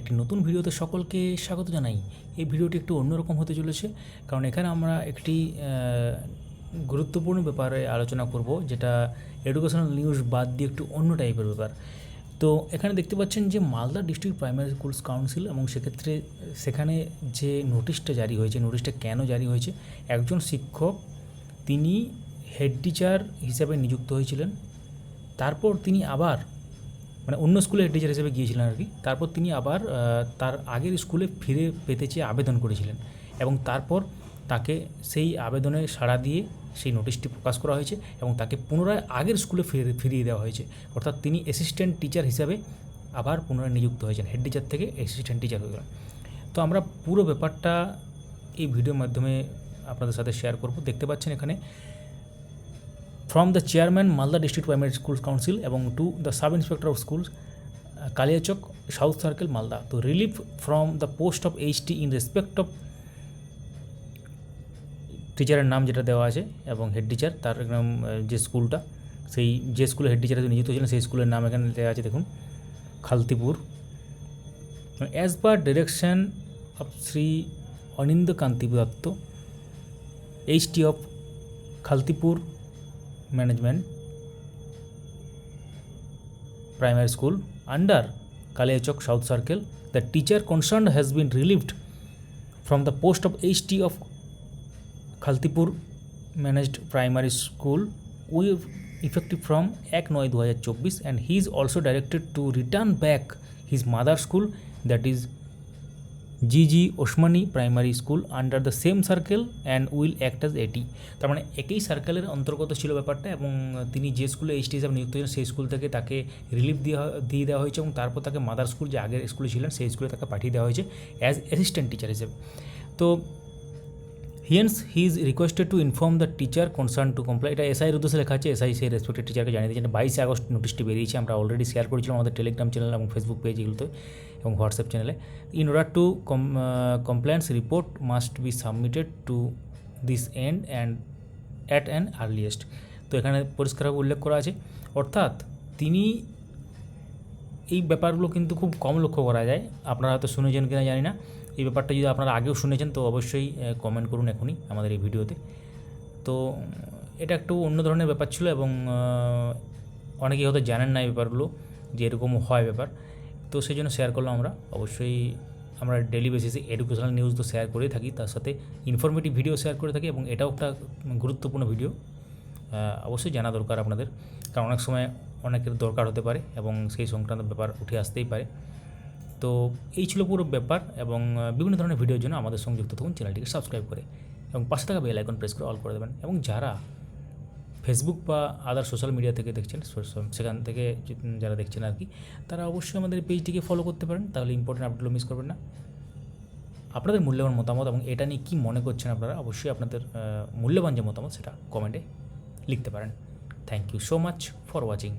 একটি নতুন ভিডিওতে সকলকে স্বাগত জানাই। এই ভিডিওটি একটু অন্যরকম হতে চলেছে, কারণ এখানে আমরা একটি গুরুত্বপূর্ণ ব্যাপারে আলোচনা করব, যেটা এডুকেশনাল নিউজ বাদ দিয়ে একটু অন্য টাইপের ব্যাপার। তো এখানে দেখতে পাচ্ছেন যে Malda district primary schools council এবং সেক্ষেত্রে সেখানে যে নোটিশটা জারি হয়েছে নোটিশটা কেন জারি হয়েছে, একজন শিক্ষক, তিনি হেড টিচার হিসাবে নিযুক্ত হয়েছিলেন। তারপর তিনি আবার মানে অন্য স্কুলে টিচার হিসেবে গিয়েছিলেন আর কি। তারপর তিনি আবার তার আগের স্কুলে ফিরে পেতে চেয়ে আবেদন করেছিলেন এবং তারপর তাকে সেই আবেদনে সাড়া দিয়ে সেই নোটিশটি প্রকাশ করা হয়েছে এবং তাকে পুনরায় আগের স্কুলে ফিরে, ফিরিয়ে দেওয়া হয়েছে। অর্থাৎ তিনি অ্যাসিস্ট্যান্ট টিচার হিসাবে আবার পুনরায় নিযুক্ত হয়েছেন হেড টিচার থেকে অ্যাসিস্ট্যান্ট টিচার হয়ে গেলেন। তো আমরা পুরো ব্যাপারটা এই ভিডিওর মাধ্যমে আপনাদের সাথে শেয়ার করব। দেখতে পাচ্ছেন এখানে from the chairman Malda district primary school council এবং to the sub inspector of schools Kaliachak south circle Malda তো relief from the post of H T in respect of টিচারের নাম যেটা দেওয়া আছে, এবং হেড টিচার তার একদম যে স্কুলটা, সেই, যে স্কুলে হেড টিচার নিযুক্ত ছিলেন সেই স্কুলের নাম এখানে দেওয়া আছে, দেখুন, Khaltipur. As per direction of Shri Anindya Kanti Dutta H T of Khaltipur management primary school under Kaliachok South Circle, the teacher concerned has been relieved from the post of HT of Khaltipur managed primary school with effective from 1 9 2024 and he is also directed to return back his mother school that is G G Osmani primary school under the same circle and will act as A T তার মানে একই সার্কেলের অন্তর্গত ছিল ব্যাপারটা এবং তিনি যে স্কুলে এইচটি হিসাবে নিযুক্ত ছিলেন সেই স্কুল থেকে তাকে রিলিফ দিয়ে দিয়ে দেওয়া হয়েছে এবং তারপর তাকে মাদার স্কুল যে আগের স্কুলে ছিলেন, সেই স্কুলে তাকে পাঠিয়ে দেওয়া হয়েছে অ্যাজ অ্যাসিস্ট্যান্ট টিচার হিসেবে। তো hence he is requested to inform the teacher concern to comply এটা এসআইয়ের উদ্দেশ্যে লেখা আছে এসআই সেই রেসপেক্টেড টিচারকে জানিয়ে দিয়েছেন বাইশে আগস্ট নোটিশটি বেরিয়েছে, আমরা অলরেডি শেয়ার করেছিলাম আমাদের টেলিগ্রাম চ্যানেল এবং ফেসবুক পেজ এগুলোতে। এবং হোয়াটসঅ্যাপ চ্যানেলে। In order to compliance report must be submitted to this end and at an earliest তো এখানে পরিষ্কারভাবে উল্লেখ করা আছে। অর্থাৎ তিনি এই ব্যাপারগুলো কিন্তু খুব কম লক্ষ্য করা যায়। আপনারা হয়তো শুনেছেন কিনা জানি না। এই ব্যাপারটা যদি আপনারা আগেও শুনেছেন, তো অবশ্যই কমেন্ট করুন এখনই আমাদের এই ভিডিওতে। তো এটা একটু অন্য ধরনের ব্যাপার ছিল এবং অনেকেই হয়তো জানেন না এই ব্যাপারগুলো, যে এরকম হয় ব্যাপার। তো সেই জন্য শেয়ার করলাম আমরা। অবশ্যই আমরা ডেলি বেসিসে এডুকেশনাল নিউজ তো শেয়ার করেই থাকি, তার সাথে ইনফরমেটিভ ভিডিও শেয়ার করে থাকি এবং এটাও একটা গুরুত্বপূর্ণ ভিডিও অবশ্যই জানা দরকার আপনাদের, কারণ অনেক সময় অনেকের দরকার হতে পারে এবং সেই সংক্রান্ত ব্যাপার উঠে আসতেই পারে। তো এই ছিল পুরো ব্যাপার এবং বিভিন্ন ধরনের ভিডিওর জন্য আমাদের সংযুক্ত যুক্ত থাকুন চ্যানেলটিকে সাবস্ক্রাইব করে এবং পাশে থাকা বেল আইকন প্রেস করে অল করে দেবেন। এবং যারা ফেসবুক বা আদার সোশ্যাল মিডিয়া থেকে দেখছেন সেখান থেকে যারা দেখছেন আর কি, তারা অবশ্যই আমাদের পেজটিকে ফলো করতে পারেন, তাহলে ইম্পর্টেন্ট আপডেটগুলো মিস করবেন না। আপনাদের মূল্যবান মতামত এবং এটা নিয়ে কী মনে করছেন আপনারা, অবশ্যই আপনাদের মূল্যবান যে মতামত, সেটা কমেন্টে লিখতে পারেন। Thank you so much for watching